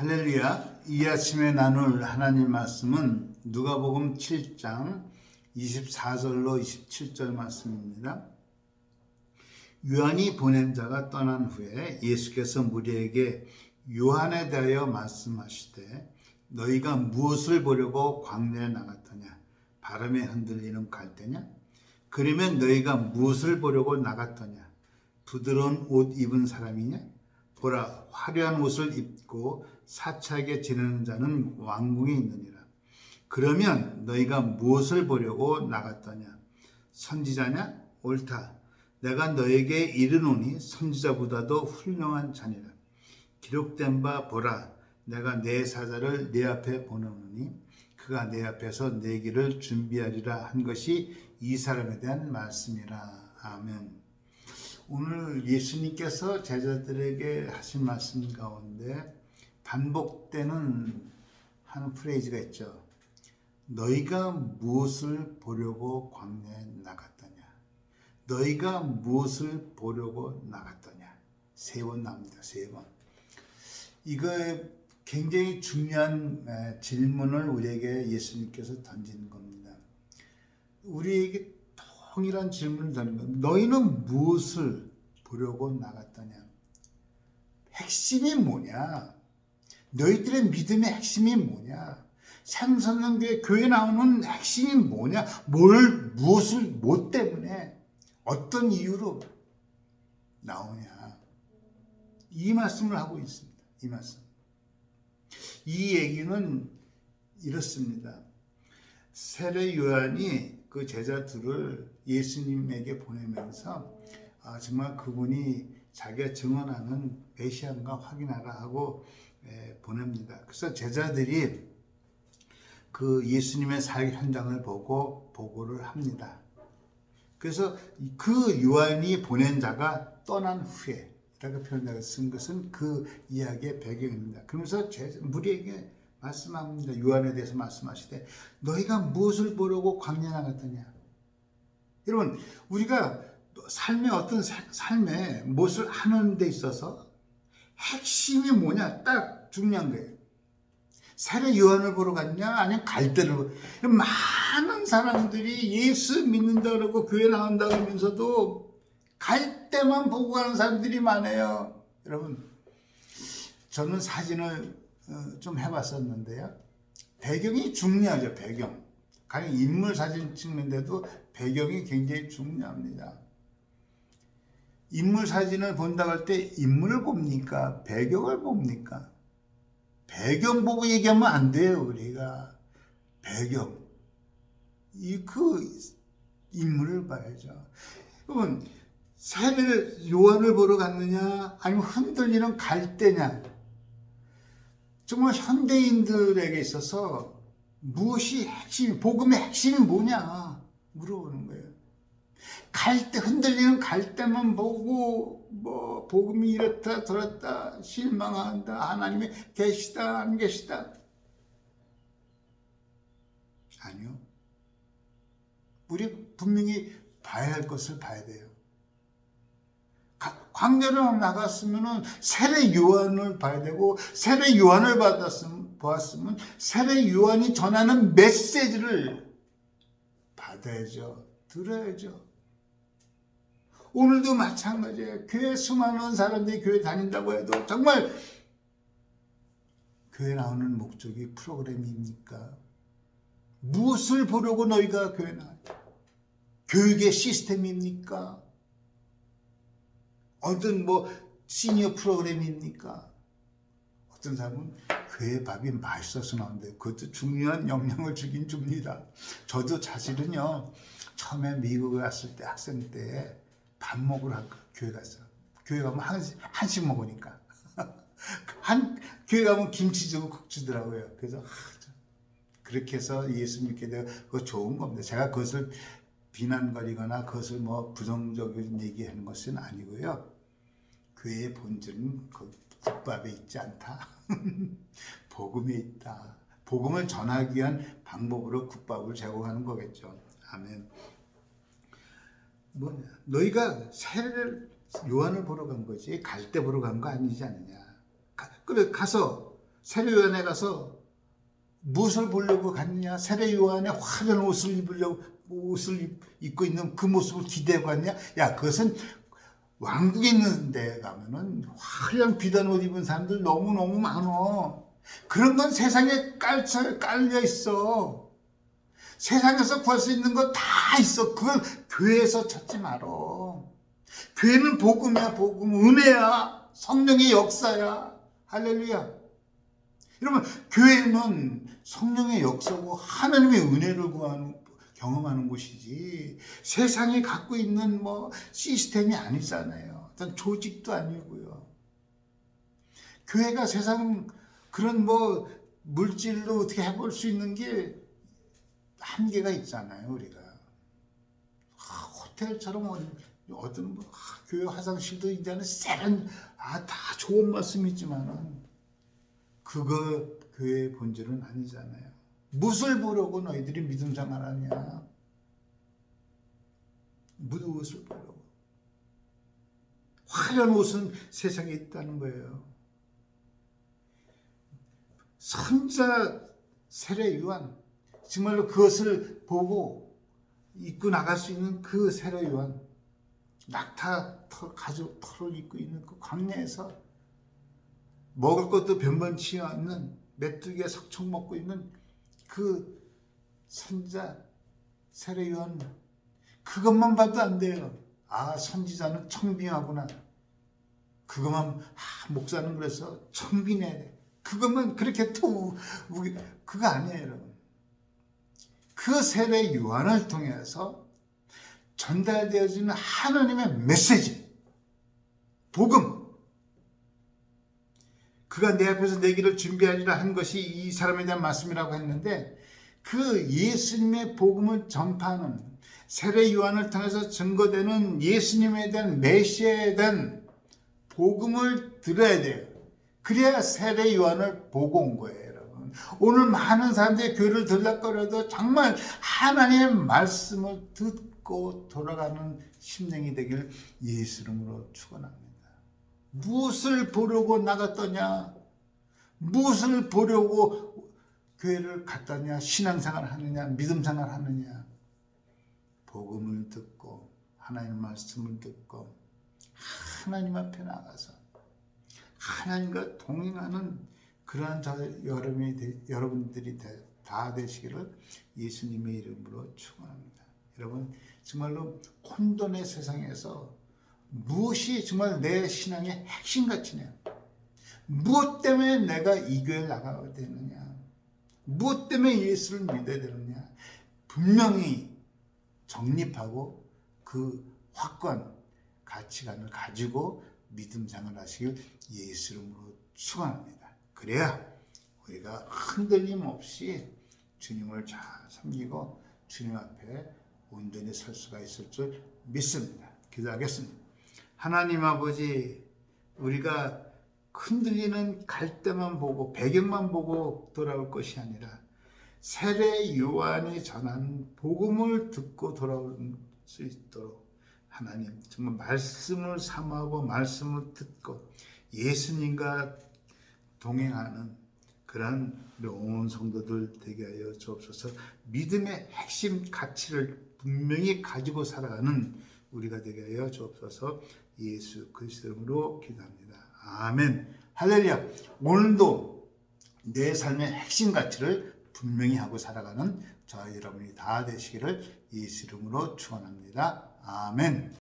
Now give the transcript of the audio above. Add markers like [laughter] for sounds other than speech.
할렐루야. 이 아침에 나눌 하나님 말씀은 누가복음 7장 24절로 27절 말씀입니다. 요한이 보낸 자가 떠난 후에 예수께서 무리에게 요한에 대하여 말씀하시되 너희가 무엇을 보려고 광야에 나갔더냐 바람에 흔들리는 갈대냐 그러면 너희가 무엇을 보려고 나갔더냐 부드러운 옷 입은 사람이냐 보라 화려한 옷을 입고 사차게 지내는 자는 왕궁에 있느니라. 그러면 너희가 무엇을 보려고 나갔더냐? 선지자냐? 옳다. 내가 너에게 이르노니 선지자보다도 훌륭한 자니라. 기록된 바 보라. 내가 내 사자를 내 앞에 보내노니 그가 내 앞에서 내 길을 준비하리라 한 것이 이 사람에 대한 말씀이라. 아멘. 오늘 예수님께서 제자들에게 하신 말씀 가운데 반복되는 한 프레이즈가 있죠. 너희가 무엇을 보려고 광야에 나갔더냐? 너희가 무엇을 보려고 나갔더냐? 세 번 나옵니다. 세 번. 이거 굉장히 중요한 질문을 우리에게 예수님께서 던지는 겁니다. 우리에게 동일한 질문을 던지는 거 너희는 무엇을 보려고 나갔더냐? 핵심이 뭐냐? 너희들의 믿음의 핵심이 뭐냐? 삼선교회 교회 나오는 핵심이 뭐냐? 뭘 무엇을 뭐 때문에 어떤 이유로 나오냐? 이 말씀을 하고 있습니다. 이 말씀. 이 얘기는 이렇습니다. 세례 요한이 그 제자들을 예수님에게 보내면서 아, 정말 그분이 자기가 증언하는 메시아인가 확인하라 하고 에, 보냅니다. 그래서 제자들이 그 예수님의 사역 현장을 보고 보고를 합니다. 그래서 그 요한이 보낸 자가 떠난 후에 라고 표현하고 쓴 것은 그 이야기의 배경입니다. 그러면서 제, 무리에게 말씀합니다. 요한에 대해서 말씀하시되 너희가 무엇을 보려고 광야 나갔더냐? 여러분 우리가 삶의 어떤 삶에 무엇을 하는 데 있어서 핵심이 뭐냐 딱 중요한 거예요. 세례 요한을 보러 갔냐 아니면 갈대를 많은 사람들이 예수 믿는다 그러고 교회 나온다 그러면서도 갈 때만 보고 가는 사람들이 많아요. 여러분, 저는 사진을 어, 좀 해봤었는데요. 배경이 중요하죠, 배경. 가령 인물 사진 찍는데도 배경이 굉장히 중요합니다. 인물 사진을 본다고 할 때 인물을 봅니까? 배경을 봅니까? 배경 보고 얘기하면 안 돼요, 우리가. 배경. 이, 그, 인물을 봐야죠. 여러분, 세례를 요한을 보러 갔느냐 아니면 흔들리는 갈대냐 정말 현대인들에게 있어서 무엇이 핵심 복음의 핵심이 뭐냐 물어보는 거예요. 갈대 흔들리는 갈대만 보고 뭐 복음이 이렇다 저렇다 실망한다 하나님이 계시다 안 계시다 아니요. 우리 분명히 봐야 할 것을 봐야 돼요. 광야를 나갔으면은 세례 요한을 봐야 되고 세례 요한을 받았으면 보았으면 세례 요한이 전하는 메시지를 받아야죠. 들어야죠. 오늘도 마찬가지예요. 교회 수많은 사람들이 교회 다닌다고 해도 정말 교회 나오는 목적이 프로그램입니까? 무엇을 보려고 너희가 교회 나와? 교육의 시스템입니까? 어떤 뭐 시니어 프로그램입니까? 어떤 사람은 교회 밥이 맛있어서 나오는데 그것도 중요한 영향을 주긴 줍니다. 저도 사실은요 처음에 미국에 왔을 때 학생 때 밥 먹으러 교회 갔어. 교회 가면 한식, 한식 먹으니까 [laughs] 한 교회 가면 김치 주고 국 주더라고요. 그래서 하, 그렇게 해서 예수 믿게 되고 그거 좋은 겁니다. 제가 그것을 비난거리거나 그것을 뭐 부정적인 얘기하는 것은 아니고요. 교회의 본질은 그 국밥에 있지 않다. [laughs] 복음에 있다. 복음을 전하기 위한 방법으로 국밥을 제공하는 거겠죠. 아멘. 뭐 너희가 세례를 요한을 보러 간 거지 갈 때 보러 간 거 아니지 않느냐. 가, 그래 가서 세례 요한에 가서 무엇을 보려고 갔느냐? 세례 요한의 화려한 옷을 입으려고 옷을 입- 입고 있는 그 모습을 기대하고 갔냐? 야, 그것은 왕국에 있는 데 가면은 화려한 비단 옷 입은 사람들 너무너무 많어. 그런 건 세상에 깔려 있어. 세상에서 구할 수 있는 거 다 있어. 그걸 교회에서 찾지 말어. 교회는 복음이야, 복음. 은혜야. 성령의 역사야. 할렐루야. 여러분, 교회는 성령의 역사고 하나님의 은혜를 구하는, 경험하는 곳이지. 세상이 갖고 있는 뭐 시스템이 아니잖아요. 어떤 조직도 아니고요. 교회가 세상 그런 뭐 물질로 어떻게 해볼 수 있는 게 한계가 있잖아요, 우리가. 아, 호텔처럼 어- 어떤 뭐, 아, 교회 화장실도 이제는 세련, 아, 다 좋은 말씀이지만은 그거 교회의 본질은 아니잖아요. 무엇을 보려고 너희들이 믿음 생활하냐? 무엇을 보려고? 화려한 옷은 세상에 있다는 거예요. 선자 세례 요한 정말로 그것을 보고 입고 나갈 수 있는 그 세례 요한 낙타 털, 가죽 털을 입고 있는 그 광야에서 먹을 것도 변변치 않는 메뚜기에 석청 먹고 있는 그 선자 세례 요한 그것만 봐도 안 돼요. 아 선지자는 청빙하구나. 그것만 아, 목사는 그래서 청빙해. 그것만 그렇게 또 그거 아니에요, 여러분. 그 세례 요한을 통해서 전달되어지는 하나님의 메시지, 복음. 그가 내 앞에서 내 길을 준비하리라 한 것이 이 사람에 대한 말씀이라고 했는데 그 예수님의 복음을 전파하는 세례 요한을 통해서 증거되는 예수님에 대한 메시아에 대한 복음을 들어야 돼요. 그래야 세례 요한을 보고 온 거예요. 오늘 많은 사람들이 교회를 들락거려도 정말 하나님의 말씀을 듣고 돌아가는 심령이 되길 예수 이름으로 축원합니다. 무엇을 보려고 나갔더냐? 무엇을 보려고 교회를 갔더냐? 신앙생활 하느냐? 믿음생활 하느냐? 복음을 듣고 하나님 말씀을 듣고 하나님 앞에 나가서 하나님과 동행하는 그러한 저 여러분이 되- 여러분들이 되- 다 되시기를 예수님의 이름으로 축원합니다. 여러분 정말로 혼돈의 세상에서 무엇이 정말 내 신앙의 핵심 가치냐? 무엇 때문에 내가 이 교회를 나가야 되느냐? 무엇 때문에 예수를 믿어야 되느냐? 분명히 정립하고 그 확고한 가치관을 가지고 믿음 생활 하시길 예수 이름으로 축원합니다. 그래야 우리가 흔들림 없이 주님을 잘 섬기고 주님 앞에 온전히 설 수가 있을 줄 믿습니다. 기도하겠습니다. 하나님 아버지 우리가 흔들리는 갈대만 보고 배경만 보고 돌아올 것이 아니라 세례 요한이 전한 복음을 듣고 돌아올 수 있도록 하나님 정말 말씀을 삼하고 말씀을 듣고 예수님과 동행하는 그러한 온 성도들 되게 하여 주옵소서 믿음의 핵심 가치를 분명히 가지고 살아가는 우리가 되게 하여 주옵소서 예수 그리스도 이름으로 기도합니다. 아멘 할렐루야 오늘도 내 삶의 핵심 가치를 분명히 하고 살아가는 저와 여러분이 다 되시기를 예수 이름으로 축원합니다. 아멘.